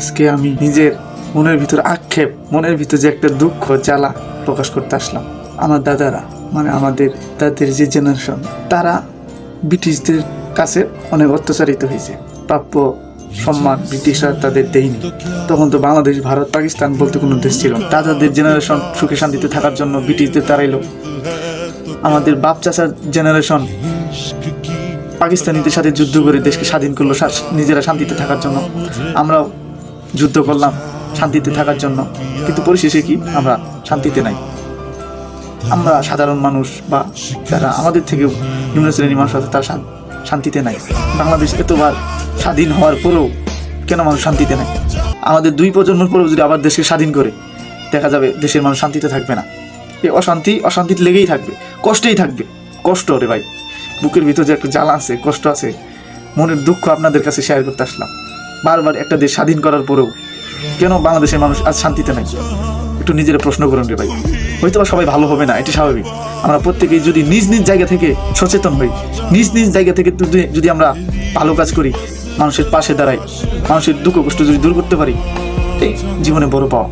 আজকে আমি নিজের মনের ভিতর আক্ষেপ, মনের ভিতর যে একটা দুঃখ, জ্বালা প্রকাশ করতে আসলাম। আমার দাদারা মানে আমাদের তাদের যে জেনারেশন তারা ব্রিটিশদের কাছে অনেক অত্যাচারিত হয়েছে। প্রাপ্য সম্মান ব্রিটিশরা তাদের দেয়নি। তখন তো বাংলাদেশ, ভারত, পাকিস্তান বলতে কোনো দেশ ছিল। দাদাদের জেনারেশন সুখে শান্তিতে থাকার জন্য ব্রিটিশদের তাড়াইলো আমাদের বাপ চাচার জেনারেশন পাকিস্তানিদের সাথে যুদ্ধ করে দেশকে স্বাধীন করল নিজেরা শান্তিতে থাকার জন্য। আমরাও যুদ্ধ করলাম শান্তিতে থাকার জন্য। কিন্তু পরিশেষে কি আমরা শান্তিতে নাই? আমরা সাধারণ মানুষ বা যারা আমাদের থেকে নিম্ন শ্রেণির মানুষ আছে, তারা শান্তিতে নাই। বাংলাদেশ এতবার স্বাধীন হওয়ার পরেও কেন মানুষ শান্তিতে নাই? আমাদের দুই প্রজন্মের পরেও যদি আবার দেশকে স্বাধীন করে, দেখা যাবে দেশের মানুষ শান্তিতে থাকবে না। এই অশান্তি অশান্তিতে লেগেই থাকবে, কষ্টেই থাকবে। কষ্ট রে ভাই। বুকের ভিতর যে একটা জ্বালা আছে, কষ্ট আছে, মনের দুঃখ আপনাদের কাছে শেয়ার করতে আসলাম। বারবার একটা দেশ স্বাধীন করার পরেও কেন বাংলাদেশের মানুষ আজ শান্তিতে নাই? একটু নিজের প্রশ্ন করুন রে ভাই। হয়তো সবাই ভালো হবে না, এটা স্বাভাবিক। আমরা প্রত্যেকেই যদি নিজ নিজ জায়গা থেকে সচেতন হই, নিজ নিজ জায়গা থেকে যদি- আমরা ভালো কাজ করি, মানুষের পাশে দাঁড়াই, মানুষের দুঃখ কষ্ট যদি দূর করতে পারি জীবনে বড় পাওয়া।